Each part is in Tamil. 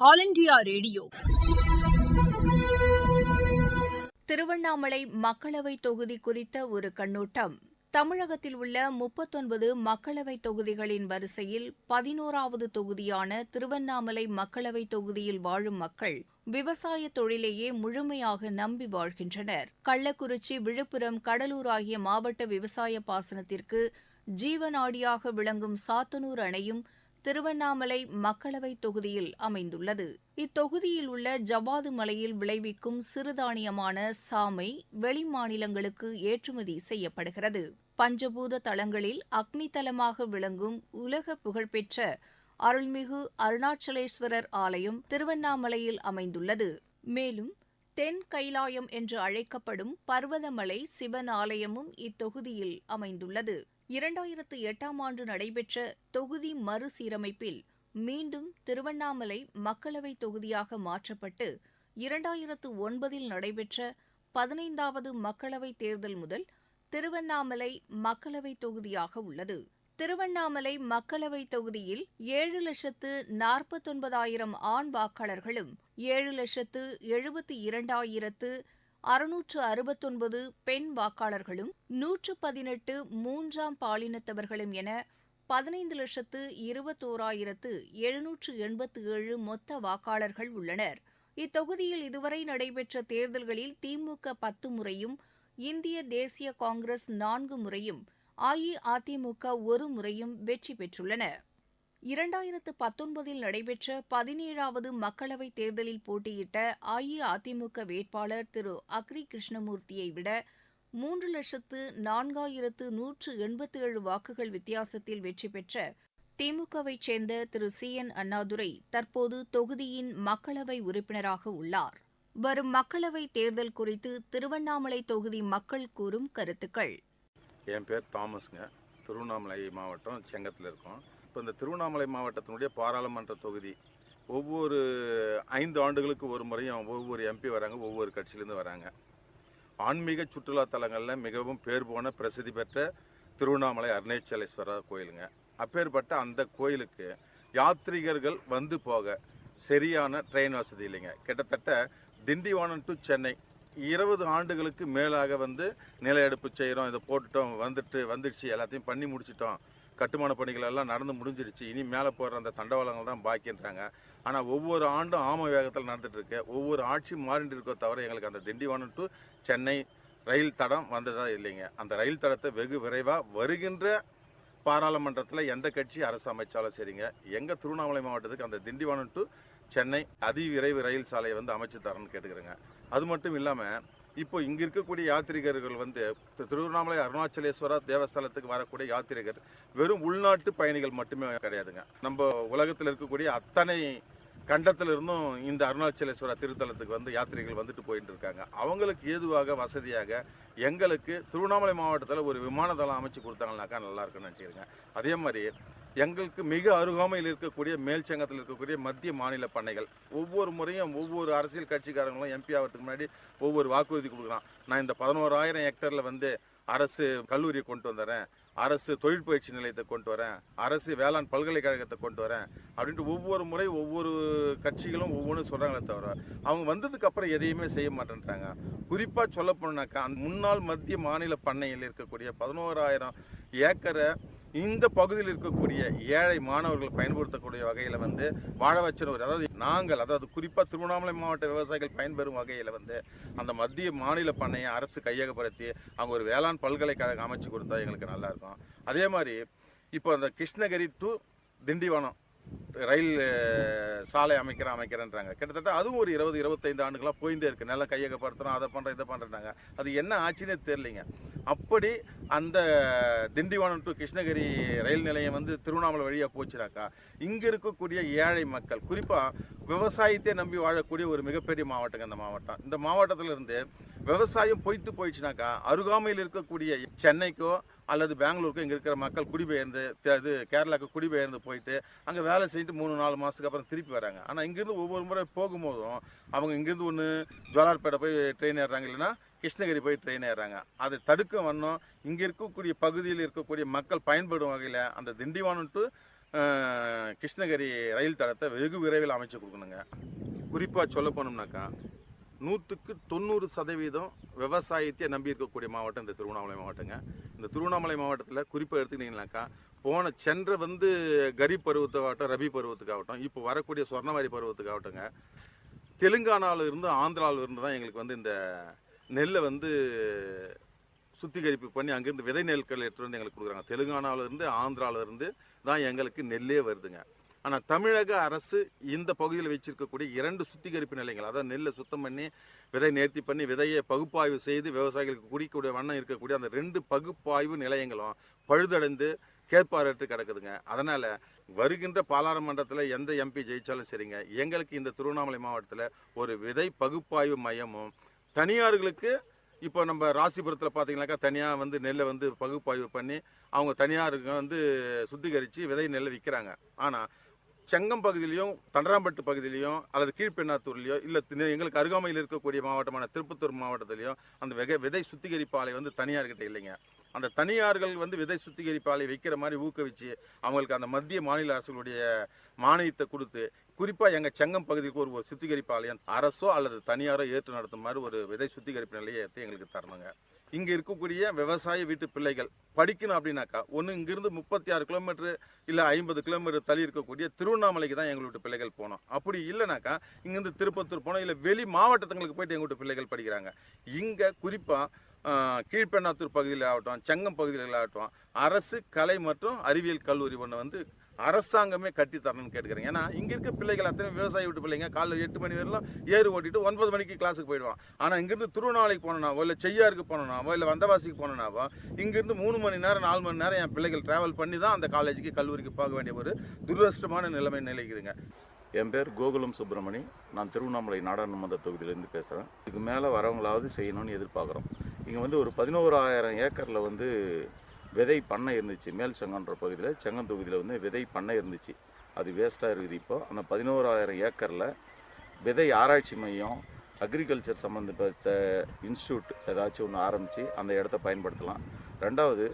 All India radio. திருவண்ணாமலை மக்களவை தொகுதி குறித்த ஒரு கண்ணோட்டம். தமிழகத்தில் உள்ள முப்பத்தொன்பது மக்களவை தொகுதிகளின் வரிசையில் பதினோராவது தொகுதியான திருவண்ணாமலை மக்களவை தொகுதியில் வாழும் மக்கள் விவசாய தொழிலையே முழுமையாக நம்பி வாழ்கின்றனர். கள்ளக்குறிச்சி விழுப்புரம் கடலூர் ஆகிய மாவட்ட விவசாய பாசனத்திற்கு ஜீவநாடியாக விளங்கும் சாத்தனூர் அணையும் திருவண்ணாமலை மக்களவை தொகுதியில் அமைந்துள்ளது. இத்தொகுதியில் உள்ள ஜவ்வாது மலையில் விளைவிக்கும் சிறுதானியமான சாமை வெளிமாநிலங்களுக்கு ஏற்றுமதி செய்யப்படுகிறது. பஞ்சபூத தலங்களில் அக்னி தலமாக விளங்கும் உலக புகழ்பெற்ற அருள்மிகு அருணாச்சலேஸ்வரர் ஆலயம் திருவண்ணாமலையில் அமைந்துள்ளது. மேலும் தென் கைலாயம் என்று அழைக்கப்படும் பர்வதமலை சிவன் ஆலயமும் இத்தொகுதியில் அமைந்துள்ளது. இரண்டாயிரத்து எட்டாம் ஆண்டு நடைபெற்ற தொகுதி மறுசீரமைப்பில் மீண்டும் திருவண்ணாமலை மக்களவைத் தொகுதியாக மாற்றப்பட்டு இரண்டாயிரத்து ஒன்பதில் நடைபெற்ற பதினைந்தாவது மக்களவைத் தேர்தல் முதல் திருவண்ணாமலை மக்களவைத் தொகுதியாக உள்ளது. திருவண்ணாமலை மக்களவைத் தொகுதியில் ஏழு லட்சத்து நாற்பத்தொன்பதாயிரம் ஆண் வாக்காளர்களும் ஏழு லட்சத்து எழுபத்தி இரண்டாயிரத்து அறுநூற்று அறுபத்தொன்பது பெண் வாக்காளர்களும் நூற்று பதினெட்டு மூன்றாம் பாலினத்தவர்களும் என பதினைந்து லட்சத்து இருபத்தோராயிரத்து எழுநூற்று எண்பத்து ஏழு மொத்த வாக்காளர்கள் உள்ளனர். இத்தொகுதியில் இதுவரை நடைபெற்ற தேர்தல்களில் திமுக பத்து முறையும் இந்திய தேசிய காங்கிரஸ் நான்கு முறையும் அஇஅதிமுக ஒரு முறையும் வெற்றி பெற்றுள்ளன. இரண்டாயிரத்து பத்தொன்பதில் நடைபெற்ற பதினேழாவது மக்களவைத் தேர்தலில் போட்டியிட்ட அஇஅதிமுக வேட்பாளர் திரு. அக்ரி கிருஷ்ணமூர்த்தியை விட மூன்று லட்சத்து நான்காயிரத்து நூற்று எண்பத்தி ஏழு வாக்குகள் வித்தியாசத்தில் வெற்றி பெற்ற திமுகவைச் சேர்ந்த திரு. சி. என். அண்ணாதுரை தற்போது தொகுதியின் மக்களவை உறுப்பினராக உள்ளார். வரும் மக்களவைத் தேர்தல் குறித்து திருவண்ணாமலை தொகுதி மக்கள் கூறும் கருத்துக்கள். என் பேர் தாமஸ்ங்க. திருவண்ணாமலை மாவட்டம் செங்கத்தில் இருக்கோம். இப்போ இந்த திருவண்ணாமலை மாவட்டத்தினுடைய பாராளுமன்ற தொகுதி ஒவ்வொரு ஐந்து ஆண்டுகளுக்கு ஒரு முறையும் ஒவ்வொரு எம்பி வராங்க ஒவ்வொரு கட்சியிலேருந்து வராங்க. ஆன்மீக சுற்றுலா தலங்களில் மிகவும் பேர் போன பிரசித்தி பெற்ற திருவண்ணாமலை அருணேச்சலேஸ்வரர் கோயிலுங்க. அப்பேற்பட்ட அந்த கோயிலுக்கு யாத்ரீகர்கள் வந்து போக சரியான ட்ரெயின் வசதி இல்லைங்க. கிட்டத்தட்ட திண்டிவனம் டு சென்னை இருபது ஆண்டுகளுக்கு மேலாக வந்து நில எடுப்பு செய்கிறோம் இதை போட்டுட்டோம். வந்துட்டு வந்துடுச்சு. எல்லாத்தையும் பண்ணி முடிச்சிட்டோம். கட்டுமான பணிகள் எல்லாம் நடந்து முடிஞ்சிடுச்சு. இனி மேலே போகிற அந்த தண்டவாளங்கள் தான் பாக்கின்றாங்க. ஆனால் ஒவ்வொரு ஆண்டும் ஆம வேகத்தில் நடந்துகிட்ருக்கு ஒவ்வொரு ஆட்சி மாறிட்டு இருக்கோ தவிர எங்களுக்கு அந்த திண்டிவனம் டு சென்னை ரயில் தடம் வந்ததா இல்லைங்க. அந்த ரயில் தடத்தை வெகு விரைவாக வருகின்ற பாராளுமன்றத்தில் எந்த கட்சி அரசு அமைச்சாலும் சரிங்க. எங்கள் திருவண்ணாமலை மாவட்டத்துக்கு அந்த திண்டிவனம் டு சென்னை அதிவிரைவு ரயில் சாலையை வந்து அமைச்சு தரேன்னு கேட்டுக்கிறேங்க. அது மட்டும் இல்லாமல் இப்போ இங்கே இருக்கக்கூடிய யாத்திரிகர்கள் வந்து திருவண்ணாமலை அருணாச்சலேஸ்வரா தேவஸ்தலத்துக்கு வரக்கூடிய யாத்திரிகர் வெறும் உள்நாட்டு பயணிகள் மட்டுமே கிடையாதுங்க. நம்ம உலகத்தில் இருக்கக்கூடிய அத்தனை கண்டத்தில் இருந்தும் இந்த அருணாச்சலேஸ்வரா திருத்தலத்துக்கு வந்து யாத்திரைகள் வந்துட்டு போயிட்டு இருக்காங்க அவங்களுக்கு ஏதுவாக வசதியாக எங்களுக்கு திருவண்ணாமலை மாவட்டத்தில் ஒரு விமானத்தளம் அமைச்சு கொடுத்தாங்கனாக்கா நல்லா இருக்குன்னு நினச்சிக்கிறேங்க. அதே மாதிரி எங்களுக்கு மிக அருகாமையில் இருக்கக்கூடிய மேல்சங்கத்தில் இருக்கக்கூடிய மத்திய மாநில பண்ணைகள். ஒவ்வொரு முறையும் ஒவ்வொரு அரசியல் கட்சிக்காரங்களும் எம்பி ஆகிறதுக்கு முன்னாடி ஒவ்வொரு வாக்குறுதி கொடுக்குறான். நான் இந்த பதினோராயிரம் ஹெக்டரில் வந்து அரசு கல்லூரியை கொண்டு வந்துடுறேன் அரசு தொழிற்பயிற்சி நிலையத்தை கொண்டு வரேன் அரசு வேளாண் பல்கலைக்கழகத்தை கொண்டு வரேன் அப்படின்ட்டு ஒவ்வொரு முறை ஒவ்வொரு கட்சிகளும் ஒவ்வொன்றும் சொல்கிறாங்களே தவிர அவங்க வந்ததுக்கப்புறம் எதையுமே செய்ய மாட்டேன்றாங்க. குறிப்பாக சொல்ல போனாக்கா அந்த முன்னாள் மத்திய மாநில பண்ணையில் இருக்கக்கூடிய பதினோராயிரம் ஏக்கரை இந்த பகுதியில் இருக்கக்கூடிய ஏழை மாணவர்கள் பயன்படுத்தக்கூடிய வகையில் வந்து வாழ வச்சன ஒரு அதாவது நாங்கள் அதாவது குறிப்பாக திருவண்ணாமலை மாவட்ட விவசாயிகள் பயன்பெறும் வகையில் வந்து அந்த மத்திய மாநில பண்ணையை அரசு கையகப்படுத்தி அவங்க ஒரு வேளாண் பல்கலைக்கழகம் அமைச்சு கொடுத்தா எங்களுக்கு நல்லாயிருக்கும் அதே மாதிரி இப்போ அந்த கிருஷ்ணகிரி டு திண்டிவனம் ரயில் சாலை அமைக்கிறேன் அமைக்கிறேன்றாங்க. கிட்டத்தட்ட அதுவும் ஒரு இருபது இருபத்தைந்து ஆண்டுகளாக போயிட்டே இருக்குது நல்லா கையகப்படுத்துகிறோம் அதை பண்ணுறோம் இதை பண்ணுறாங்க அது என்ன ஆச்சுன்னே தெரியலைங்க. அப்படி அந்த திண்டிவனம் டு கிருஷ்ணகிரி ரயில் நிலையம் வந்து திருவண்ணாமலை வழியாக போச்சுனாக்கா இங்கே இருக்கக்கூடிய ஏழை மக்கள் குறிப்பாக விவசாயத்தை நம்பி வாழக்கூடிய ஒரு மிகப்பெரிய மாவட்டங்க இந்த மாவட்டம். இந்த மாவட்டத்திலிருந்து விவசாயம் பொய்த்து போயிடுச்சுனாக்கா அருகாமையில் இருக்கக்கூடிய சென்னைக்கோ அல்லது பெங்களூருக்கோ இங்கே இருக்கிற மக்கள் குடிபெயர்ந்து அது இது கேரளாவுக்கு குடிபெயர்ந்து போயிட்டு அங்கே வேலை செஞ்சுட்டு மூணு நாலு மாதத்துக்கு அப்புறம் திருப்பி வராங்க. ஆனால் இங்கேருந்து ஒவ்வொரு முறை போகும்போதும் அவங்க இங்கேருந்து ஒன்று ஜோலார்பேட்டை போய் ட்ரெயின் ஏறுறாங்க இல்லைன்னா கிருஷ்ணகிரி போய் ட்ரெயின் ஏறுறாங்க. அதை தடுக்க வண்ணம் இங்கே இருக்கக்கூடிய பகுதியில் இருக்கக்கூடிய மக்கள் பயன்படும் வகையில் அந்த திண்டிவனம் டு கிருஷ்ணகிரி ரயில் தடத்தை வெகு விரைவில் அமைச்சு கொடுக்கணுங்க. குறிப்பாக சொல்ல போனோம்னாக்கா நூற்றுக்கு தொண்ணூறு சதவீதம் விவசாயத்தையே நம்பி இருக்கக்கூடிய மாவட்டம் இந்த திருவண்ணாமலை மாவட்டங்க. இந்த திருவண்ணாமலை மாவட்டத்தில் குறிப்பாக எடுத்துக்கிட்டிங்கனாக்கா போன சென்ற வந்து கரிப் பருவத்துக்காகட்டும் ரபி பருவத்துக்காகட்டும் இப்போ வரக்கூடிய சொர்ணவாரி பருவத்துக்காகட்டுங்க தெலுங்கானாவிலிருந்து ஆந்திராவிலிருந்து இருந்து தான் எங்களுக்கு வந்து இந்த நெல்லை வந்து சுத்திகரிப்பு பண்ணி அங்கேருந்து விதை நெல்கள் எடுத்துகிட்டு வந்து எங்களுக்கு கொடுக்குறாங்க. தெலுங்கானாவில் இருந்து இருந்து தான் எங்களுக்கு நெல்லே வருதுங்க. ஆனால் தமிழக அரசு இந்த பகுதியில் வச்சிருக்கக்கூடிய இரண்டு சுத்திகரிப்பு நிலையங்கள் அதாவது நெல்லை சுத்தம் பண்ணி விதை நேர்த்தி பண்ணி விதையை பகுப்பாய்வு செய்து விவசாயிகளுக்கு குடிக்கூடிய வண்ணம் இருக்கக்கூடிய அந்த ரெண்டு பகுப்பாய்வு நிலையங்களும் பழுதடைந்து கேட்பாரற்று கிடக்குதுங்க. அதனால் வருகின்ற பாராளுமன்றத்தில் எந்த எம்பி ஜெயித்தாலும் சரிங்க. எங்களுக்கு இந்த திருவண்ணாமலை மாவட்டத்தில் ஒரு விதை பகுப்பாய்வு மையமும் தனியார்களுக்கு இப்போ நம்ம ராசிபுரத்தில் பார்த்தீங்கன்னாக்கா தனியாக வந்து நெல்லை வந்து பகுப்பாய்வு பண்ணி அவங்க தனியாருக்கு வந்து சுத்திகரித்து விதை நெல்லை விற்கிறாங்க ஆனால் செங்கம் பகுதியிலையும் தண்டராம்பட்டு பகுதியிலையும் அல்லது கீழ்பெண்ணாத்தூர்லையோ இல்லை எங்களுக்கு அருகாமையில் இருக்கக்கூடிய மாவட்டமான திருப்பத்தூர் மாவட்டத்திலையும் அந்த வெக விதை சுத்திகரிப்பு ஆலை வந்து தனியார்கிட்ட இல்லைங்க. அந்த தனியார்கள் வந்து விதை சுத்திகரிப்பு ஆலை வைக்கிற மாதிரி ஊக்குவிச்சு அவங்களுக்கு அந்த மத்திய மாநில அரசுகளுடைய மானியத்தை கொடுத்து குறிப்பாக எங்கள் செங்கம் பகுதிக்கு ஒரு ஒரு சுத்திகரிப்பு ஆலயம் அரசோ அல்லது தனியாரோ ஏற்று நடத்தும் மாதிரி ஒரு விதை சுத்திகரிப்பு நிலையத்தை எங்களுக்கு தரணுங்க. இங்கே இருக்கக்கூடிய விவசாய வீட்டு பிள்ளைகள் படிக்கணும் அப்படின்னாக்கா ஒன்று இங்கிருந்து முப்பத்தி ஆறு கிலோமீட்டர் இல்லை ஐம்பது கிலோமீட்டர் தள்ளி இருக்கக்கூடிய திருவண்ணாமலைக்கு தான் எங்கள் வீட்டு பிள்ளைகள் போகணும். அப்படி இல்லைனாக்கா இங்கேருந்து திருப்பத்தூர் போனோம் இல்லை வெளி மாவட்டத்துங்களுக்கு போயிட்டு எங்கள் வீட்டு பிள்ளைகள் படிக்கிறாங்க. இங்கே குறிப்பாக கீழ்பெண்ணாத்தூர் பகுதியில் ஆகட்டும் செங்கம் பகுதியில் ஆகட்டும் அரசு கலை மற்றும் அறிவியல் கல்லூரி ஒன்று வந்து அரசாங்கமே கட்டி தரணும்னு கேட்டுக்கிறேன். ஏன்னா இங்கே இருக்க பிள்ளைகள் அத்தனை விவசாயி விட்டு பிள்ளைங்க. காலைல எட்டு மணி வரையிலும் ஏறு ஓட்டிட்டு ஒன்பது மணிக்கு கிளாஸுக்கு போயிடுவான். ஆனால் இங்கேருந்து திருவண்ணாமலைக்கு போனோம்னாவோ இல்லை செய்யாருக்கு போனோனாவோ இல்லை வந்தவாசிக்கு போனோம்னாவோ இங்கேருந்து மூணு மணி நேரம் நாலு மணி நேரம் என் பிள்ளைகள் ட்ராவல் பண்ணி தான் அந்த காலேஜுக்கு கல்லூரிக்கு போக வேண்டிய ஒரு துரதிருஷ்டமான நிலைமை நிலைக்குதுங்க. என் பேர் கோகுலம் சுப்பிரமணி நான் திருவண்ணாமலை நாடாளுமன்ற தொகுதியிலேருந்து பேசுகிறேன் இதுக்கு மேலே வரவங்களாவது செய்யணும்னு எதிர்பார்க்குறோம். இங்கே வந்து ஒரு பதினோராயிரம் ஏக்கரில் வந்து விதை பண்ணை இருந்துச்சு. மேல் செங்கன்ற பகுதியில் செங்கன் தொகுதியில் வந்து விதை பண்ணை இருந்துச்சு. அது வேஸ்ட்டாக இருக்குது இப்போ. அந்த பதினோராயிரம் ஏக்கரில் விதை ஆராய்ச்சி மையம் அக்ரிகல்ச்சர் சம்மந்தப்பட்ட இன்ஸ்டியூட் ஏதாச்சும் ஒன்று ஆரம்பித்து அந்த இடத்த பயன்படுத்தலாம். ரெண்டாவது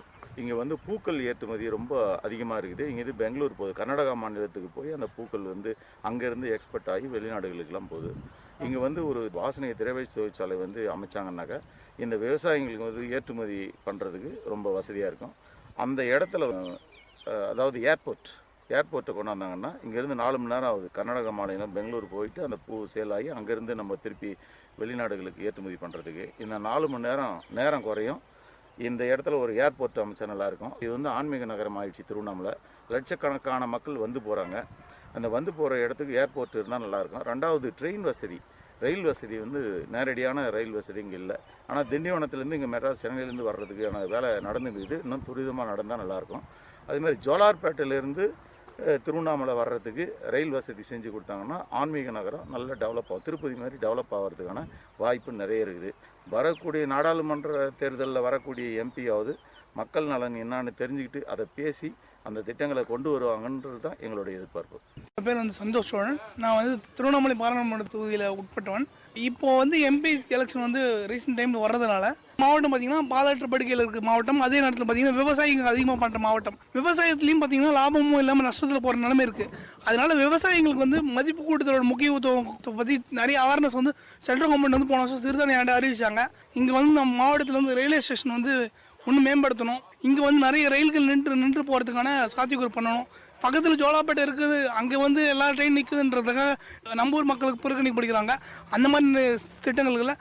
இங்கே வந்து பூக்கள் ஏற்றுமதி ரொம்ப அதிகமாக இருக்குது. இங்கேருந்து பெங்களூர் போகுது. கர்நாடகா மாநிலத்துக்கு போய் அந்த பூக்கள் வந்து அங்கேருந்து எக்ஸ்போர்ட் ஆகி வெளிநாடுகளுக்கெல்லாம் போகுது. இங்கே வந்து ஒரு வாசனை திரவை தொழிற்சாலை வந்து அமைச்சாங்கன்னாக்கா இந்த விவசாயிங்களுக்கு வந்து ஏற்றுமதி பண்ணுறதுக்கு ரொம்ப வசதியாக இருக்கும். அந்த இடத்துல அதாவது ஏர்போர்ட் ஏர்போர்ட்டை கொண்டாந்தாங்கன்னா இங்கேருந்து நாலு மணி நேரம் ஆகுது. கர்நாடக மாநிலம் பெங்களூர் போயிட்டு அந்த பூ சேல் ஆகி அங்கேருந்து நம்ம திருப்பி வெளிநாடுகளுக்கு ஏற்றுமதி பண்ணுறதுக்கு இந்த நாலு மணி நேரம் நேரம் குறையும். இந்த இடத்துல ஒரு ஏர்போர்ட் அமைச்சா நல்லாயிருக்கும் இது வந்து ஆன்மீக நகரம் ஆயிடுச்சு திருவண்ணாமலை. லட்சக்கணக்கான மக்கள் வந்து போகிறாங்க அந்த வந்து போகிற இடத்துக்கு ஏர்போர்ட் இருந்தால் நல்லாயிருக்கும். ரெண்டாவது ட்ரெயின் வசதி. ரயில் வசதி வந்து நேரடியான ரயில் வசதி இங்கே இல்லை. ஆனால் திண்டிவனத்துலேருந்து இங்கே மெட்ராஸ் சென்னையிலேருந்து வர்றதுக்கான வேலை நடந்துருக்குது இன்னும் துரிதமாக நடந்தால் நல்லாயிருக்கும். அதேமாதிரி ஜோலார்பேட்டையிலேருந்து திருவண்ணாமலை வர்றதுக்கு ரயில் வசதி செஞ்சு கொடுத்தாங்கன்னா ஆன்மீக நகரம் நல்லா டெவலப் ஆகும். திருப்பதி மாதிரி டெவலப் ஆகிறதுக்கான வாய்ப்பு நிறைய இருக்குது. வரக்கூடிய நாடாளுமன்ற தேர்தலில் வரக்கூடிய எம்பியாவது மக்கள் நலன் என்னான்னு தெரிஞ்சுக்கிட்டு அதை பேசி அந்த திட்டங்களை கொண்டு வருவாங்கன்றது தான் எங்களுடைய எதிர்பார்ப்பு. என் பேர் வந்து சந்தோஷ் சோழன் நான் வந்து திருவண்ணாமலை பாராளுமன்ற தொகுதியில் உட்பட்டவன். இப்போ வந்து எம்பி எலெக்ஷன் வந்து ரீசெண்ட் டைமில் வர்றதுனால மாவட்டம் பார்த்தீங்கன்னா பாலாற்று படுக்கையில் இருக்க மாவட்டம். அதே நேரத்தில் பார்த்தீங்கன்னா விவசாயிகள் அதிகமாக பண்ணுற மாவட்டம். விவசாயத்துலையும் பார்த்தீங்கன்னா லாபமும் இல்லாமல் நஷ்டத்தில் போகிற நிலைமை இருக்குது அதனால விவசாயிகளுக்கு வந்து மதிப்பு கூட்டத்தோட முக்கியத்துவத்தை பற்றி நிறைய அவேர்னஸ் வந்து சென்ட்ரல் கவர்மெண்ட் வந்து போன வருஷம் சிறுதானியாண்டு அறிவிச்சாங்க. இங்கே வந்து நம்ம மாவட்டத்தில் வந்து ரயில்வே ஸ்டேஷன் வந்து இன்னும் மேம்படுத்தணும். இங்கே வந்து நிறைய ரயில்கள் நின்று நின்று போகிறதுக்கான சாத்தியக்கூறு பண்ணணும். பக்கத்தில் ஜோலாப்பேட்டை இருக்குது. அங்கே வந்து எல்லா ட்ரெயின் நிற்குதுன்றதுக்காக நம்ம ஊர் மக்களுக்கு படிக்கிறாங்க. அந்த மாதிரி நி- திட்டங்கள்ல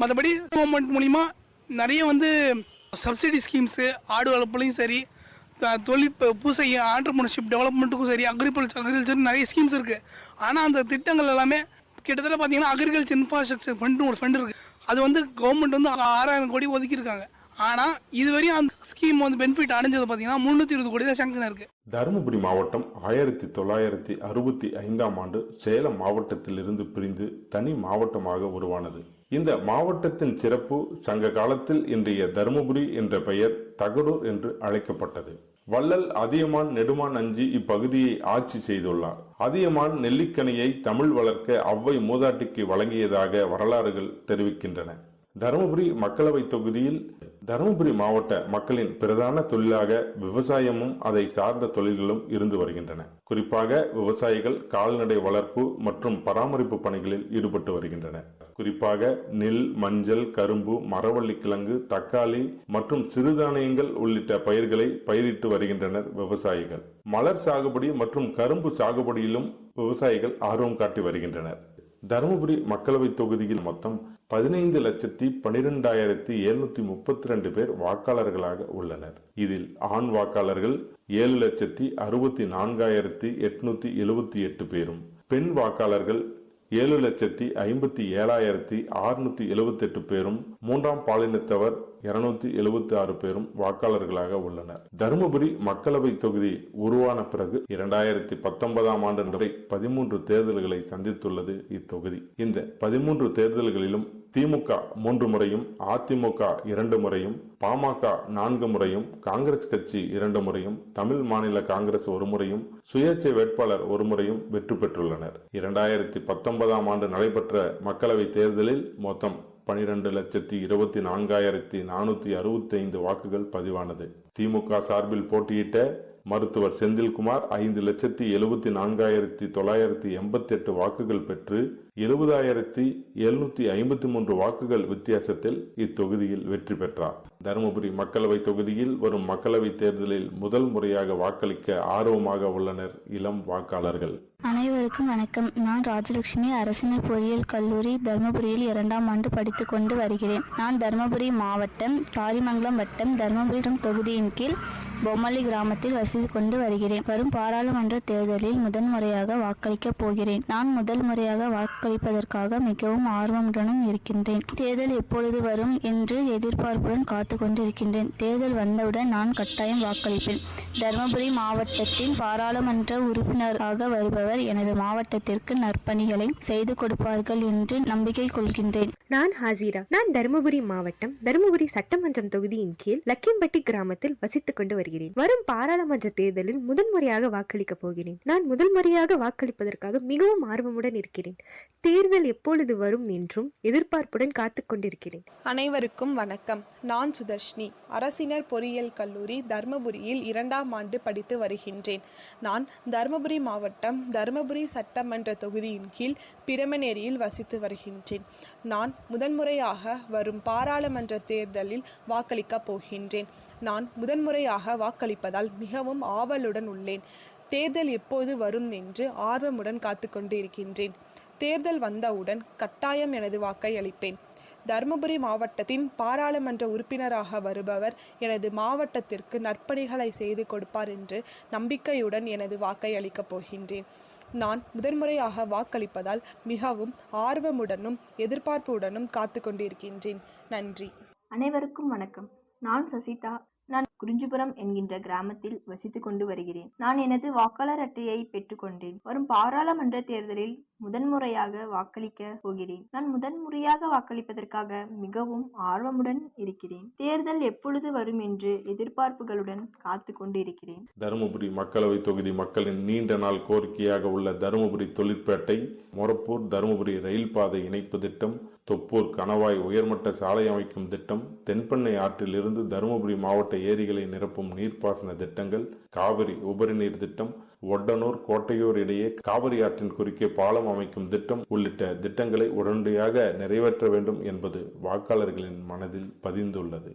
மற்றபடி கவர்மெண்ட் மூலிமா நிறைய வந்து சப்சிடி ஸ்கீம்ஸு ஆடு வளர்ப்புலையும் சரி தொழில் பூசை ஆண்டர்பிரினர்ஷிப் டெவலப்மெண்ட்டுக்கும் சரி அக்ரிகல்ச்சர் அக்ரிகல்ச்சர் நிறைய ஸ்கீம்ஸ் இருக்குது ஆனால் அந்த திட்டங்கள் எல்லாமே கிட்டத்தட்ட பார்த்தீங்கன்னா அக்ரிகல்ச்சர் இன்ஃப்ராஸ்ட்ரக்சர் ஃபண்டு ஒரு ஃபண்டு இருக்குது அது வந்து கவர்மெண்ட் வந்து ஆறாயிரம் கோடி ஒதுக்கியிருக்காங்க. ஆனால் இதுவரையும் அந்த ஸ்கீம் வந்து பெனிஃபிட் அடைஞ்சது பார்த்தீங்கன்னா முந்நூற்றி இருபது கோடி தான் சாங்ஷன் இருக்குது தருமபுரி மாவட்டம் ஆயிரத்தி தொள்ளாயிரத்தி அறுபத்தி ஐந்தாம் ஆண்டு சேலம் மாவட்டத்திலிருந்து பிரிந்து தனி மாவட்டமாக உருவானது. இந்த மாவட்டத்தின் சிறப்பு சங்க காலத்தில் இன்றைய தருமபுரி என்ற பெயர் தகடூர் என்று அழைக்கப்பட்டது. வள்ளல் அதியமான் நெடுமான் அஞ்சி இப்பகுதியை ஆட்சி செய்துள்ளார். அதியமான் நெல்லிக்கனியை தமிழ் வளர்க்க அவ்வை மூதாட்டிக்கு வழங்கியதாக வரலாறுகள் தெரிவிக்கின்றன. தருமபுரி மக்களவை தொகுதியில் தருமபுரி மாவட்ட மக்களின் பிரதான தொழிலாக விவசாயமும் அதை சார்ந்த தொழில்களும் இருந்து வருகின்றன. குறிப்பாக விவசாயிகள் கால்நடை வளர்ப்பு மற்றும் பராமரிப்பு பணிகளில் ஈடுபட்டு வருகின்றனர் குறிப்பாக நெல் மஞ்சள் கரும்பு மரவள்ளி கிழங்கு தக்காளி மற்றும் சிறுதானியங்கள் உள்ளிட்ட பயிர்களை பயிரிட்டு வருகின்றனர் விவசாயிகள். மலர் சாகுபடி மற்றும் கரும்பு சாகுபடியிலும் விவசாயிகள் ஆர்வம் காட்டி வருகின்றனர். தருமபுரி மக்களவை தொகுதியில் மொத்தம் பதினைந்து லட்சத்தி பனிரெண்டாயிரத்தி எழுநூத்தி முப்பத்தி ரெண்டு பேர் வாக்காளர்களாக உள்ளனர். இதில் ஆண் வாக்காளர்கள் ஏழு லட்சத்தி அறுபத்தி நான்காயிரத்தி எட்நூத்தி எழுபத்தி எட்டு பேரும் பெண் வாக்காளர்கள் ஏழு லட்சத்தி ஐம்பத்தி ஏழாயிரத்தி அறுநூத்தி எழுபத்தி எட்டு பேரும் மூன்றாம் பாலினத்தவர் இருநூத்தி எழுபத்தி ஆறு பேரும் வாக்காளர்களாக உள்ளனர். தருமபுரி மக்களவை தொகுதி உருவான பிறகு இரண்டாயிரத்தி பத்தொன்பதாம் ஆண்டு வரை பதிமூன்று தேர்தல்களை சந்தித்துள்ளது இத்தொகுதி. இந்த பதிமூன்று தேர்தல்களிலும் திமுக மூன்று முறையும் அதிமுக இரண்டு முறையும் பாமக நான்கு முறையும் காங்கிரஸ் கட்சி இரண்டு முறையும் தமிழ் மாநில காங்கிரஸ் ஒரு முறையும் சுயேட்சை வேட்பாளர் ஒரு முறையும் வெற்றி பெற்றுள்ளனர். இரண்டாயிரத்தி பத்தொன்பதாம் ஆண்டு நடைபெற்ற மக்களவை தேர்தலில் மொத்தம் பனிரெண்டு லட்சத்தி இருபத்தி நான்காயிரத்தி நானூத்தி அறுபத்தி ஐந்து வாக்குகள் பதிவானது. திமுக சார்பில் போட்டியிட்ட மருத்துவர் செந்தில்குமார் ஐந்து லட்சத்தி எழுபத்தி நான்காயிரத்தி தொள்ளாயிரத்தி எண்பத்தி எட்டு வாக்குகள் பெற்று எழுபதாயிரத்தி எழுநூத்தி ஐம்பத்தி மூன்று வாக்குகள் வித்தியாசத்தில் இத்தொகுதியில் வெற்றி பெற்றார். தருமபுரி மக்களவை தொகுதியில் வரும் மக்களவை தேர்தலில் முதல் முறையாக வாக்களிக்க ஆர்வமாக உள்ளனர் இளம் வாக்காளர்கள். அனைவருக்கும் வணக்கம். நான் ராஜலட்சுமி அரசினர் பொறியியல் கல்லூரி தருமபுரியில் இரண்டாம் ஆண்டு படித்துக் கொண்டு வருகிறேன். நான் தருமபுரி மாவட்டம் காரிமங்கலம் வட்டம் தருமபுரம் தொகுதியின் கீழ் பொம்மலி கிராமத்தில் வசித்து கொண்டு வருகிறேன். வரும் பாராளுமன்ற தேர்தலில் முதன்முறையாக வாக்களிக்கப் போகிறேன். நான் முதல் முறையாக வாக்களிப்பதற்காக மிகவும் ஆர்வமுடனும் இருக்கின்றேன். தேர்தல் எப்பொழுது வரும் என்று எதிர்பார்ப்புடன் காத்து கொண்டிருக்கின்றேன் தேர்தல் வந்தவுடன் நான் கட்டாயம் வாக்களிப்பேன். தருமபுரி மாவட்டத்தின் பாராளுமன்ற உறுப்பினராக வருபவர் எனது மாவட்டத்திற்கு நற்பணிகளை செய்து கொடுப்பார்கள் என்று நம்பிக்கை கொள்கின்றேன். நான் ஹாசிரா நான் தருமபுரி மாவட்டம் தருமபுரி சட்டமன்றம் தொகுதியின் கீழ் லக்கிம்பட்டி கிராமத்தில் வசித்துக் கொண்டு வருகிறேன். வரும் பாராளுமன்ற தேர்தலில் முதன்முறையாக வாக்களிக்கப் போகிறேன். நான் முதல் முறையாக வாக்களிப்பதற்காக மிகவும் ஆர்வமுடன் இருக்கிறேன். தேர்தல் எப்பொழுது வரும் என்றும் எதிர்பார்ப்புடன் காத்து கொண்டிருக்கிறேன். அனைவருக்கும் வணக்கம். நான் சுதர்ஷினி. அரசினர் பொறியியல் கல்லூரி தர்மபுரியில் இரண்டாம் ஆண்டு படித்து வருகின்றேன். நான் தர்மபுரி மாவட்டம் தர்மபுரி சட்டமன்ற தொகுதியின் கீழ் பிரமநேரியில் வசித்து வருகின்றேன். நான் முதன்முறையாக வரும் பாராளுமன்ற தேர்தலில் வாக்களிக்கப் போகின்றேன். நான் முதன்முறையாக வாக்களிப்பதால் மிகவும் ஆவலுடன் உள்ளேன். தேர்தல் எப்போது வரும் என்று ஆர்வமுடன் காத்து கொண்டிருக்கின்றேன். தேர்தல் வந்தவுடன் கட்டாயம் எனது வாக்கை அளிப்பேன். தருமபுரி மாவட்டத்தின் பாராளுமன்ற உறுப்பினராக வருபவர் எனது மாவட்டத்திற்கு நற்பணிகளை செய்து கொடுப்பார் என்று நம்பிக்கையுடன் எனது வாக்கை அளிக்கப் போகின்றேன். நான் முதன்முறையாக வாக்களிப்பதால் மிகவும் ஆர்வமுடனும் எதிர்பார்ப்புடனும் காத்து கொண்டிருக்கின்றேன். நன்றி. அனைவருக்கும் வணக்கம். நான் சசிதா நான் குறிஞ்சிபுரம் என்கின்ற கிராமத்தில் வசித்துக் கொண்டு வருகிறேன். நான் எனது வாக்காளர் அட்டையை பெற்றுக்கொண்டேன் வரும் பாராளுமன்ற தேர்தலில் முதன்முறையாக வாக்களிக்க போகிறேன். நான் முதன்முறையாக வாக்களிப்பதற்காக மிகவும் ஆர்வமுடன் இருக்கிறேன். தேர்தல் எப்பொழுது வரும் என்று எதிர்பார்ப்புகளுடன் காத்து கொண்டு இருக்கிறேன் தருமபுரி மக்களவை தொகுதி மக்களின் நீண்ட நாள் கோரிக்கையாக உள்ள தருமபுரி தொழிற்பேட்டை மொரப்பூர் தருமபுரி ரயில் பாதை இணைப்பு திட்டம் தொப்பூர் கணவாய் உயர்மட்ட சாலை அமைக்கும் திட்டம் தென்பெண்ணை ஆற்றிலிருந்து தருமபுரி மாவட்ட ஏரிகளை நிரப்பும் நீர்ப்பாசன திட்டங்கள் காவிரி உபரிநீர் திட்டம் ஒட்டனூர் கோட்டையூர் இடையே காவிரி ஆற்றின் குறுக்கே பாலம் அமைக்கும் திட்டம் உள்ளிட்ட திட்டங்களை உடனடியாக நிறைவேற்ற வேண்டும் என்பது வாக்காளர்களின் மனதில் பதிந்துள்ளது.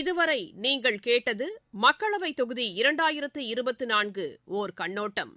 இதுவரை நீங்கள் கேட்டது மக்களவை தொகுதி இரண்டாயிரத்து இருபத்தி நான்கு ஓர் கண்ணோட்டம்.